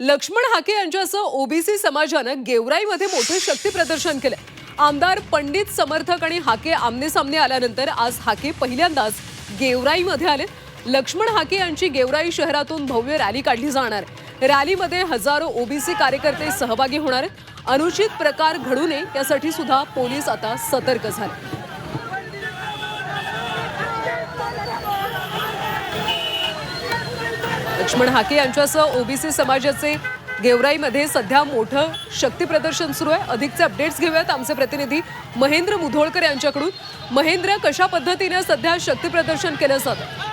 लक्ष्मण हाके यांच्यासह ओबीसी समाजानं गेवराईमध्ये मोठं शक्ती प्रदर्शन केलं आमदार पंडित समर्थक आणि हाके आमने सामने आल्यानंतर आज हाके पहिल्यांदाच गेवराईमध्ये आले. लक्ष्मण हाके यांची गेवराई शहरातून भव्य रॅली काढली जाणार. रॅलीमध्ये हजारो ओबीसी कार्यकर्ते सहभागी होणार अनुचित प्रकार घडू नये यासाठी सुद्धा पोलीस आता सतर्क झाले. लक्ष्मण हाके यांच्यासह ओबीसी समाजाचे गेवराईमध्ये सध्या मोठं शक्तीप्रदर्शन सुरू आहे. अधिकचे अपडेट्स घेऊयात आमचे प्रतिनिधी महेंद्र मुधोळकर यांच्याकडून. महेंद्र कशा पद्धतीने सध्या शक्तीप्रदर्शन केलं जातं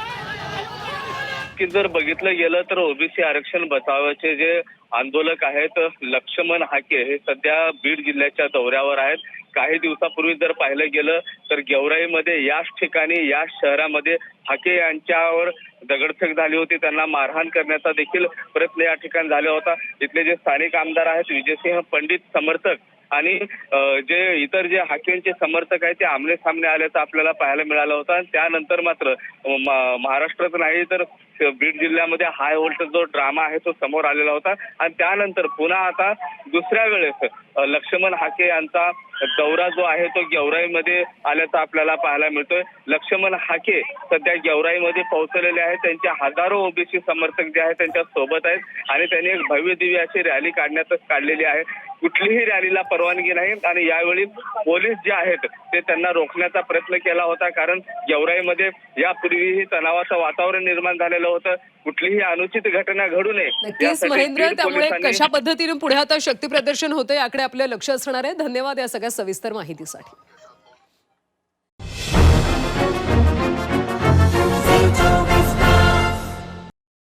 की जर बघितलं गेलं तर ओबीसी आरक्षण बचावाचे जे आंदोलक आहेत लक्ष्मण हाके हे सध्या बीड जिल्ह्याच्या दौऱ्यावर आहेत. काही दिवसापूर्वी जर पाहिलं गेलं तर गेवराईमध्ये याच ठिकाणी याच शहरामध्ये हाके यांच्यावर दगडफेक झाली होती. त्यांना मारहाण करण्याचा देखील प्रयत्न या ठिकाणी झाला होता. इथले जे स्थानिक आमदार आहेत विजयसिंह पंडित समर्थक आणि जे इतर जे हाकेंचे समर्थक आहेत ते आमने सामने आल्याचं आपल्याला पाहायला मिळालं होतं. आणि त्यानंतर मात्र महाराष्ट्रात नाही तर बीड जिल्ह्यामध्ये हाय व्होल्टेज जो ड्रामा आहे तो समोर आलेला होता. आणि त्यानंतर पुन्हा आता दुसऱ्या वेळेस लक्ष्मण हाके यांचा दौरा जो आहे तो गेवराईमध्ये आल्याचा आपल्याला पाहायला मिळतोय. लक्ष्मण हाके सध्या गेवराईमध्ये पोहोचलेले आहेत. त्यांचे हजारो ओबीसी समर्थक जे आहेत त्यांच्यासोबत आहेत. आणि त्यांनी एक भव्य दिव्य अशी रॅली काढण्यातच काढलेली आहे. कुठलीही रॅलीला परवानगी नाही आणि यावेळी पोलीस जे आहेत ते त्यांना रोखण्याचा प्रयत्न केला होता. कारण गेवराईमध्ये यापूर्वीही तणावाचं वातावरण निर्माण झालेलं होतं. कुठलीही अनुचित घटना घडू नये. महेंद्र त्यामुळे कशा पद्धतीने पुढे आता शक्ती प्रदर्शन होतं याकडे आपलं लक्ष असणार आहे धन्यवाद या सगळ्या सविस्तर माहितीसाठी.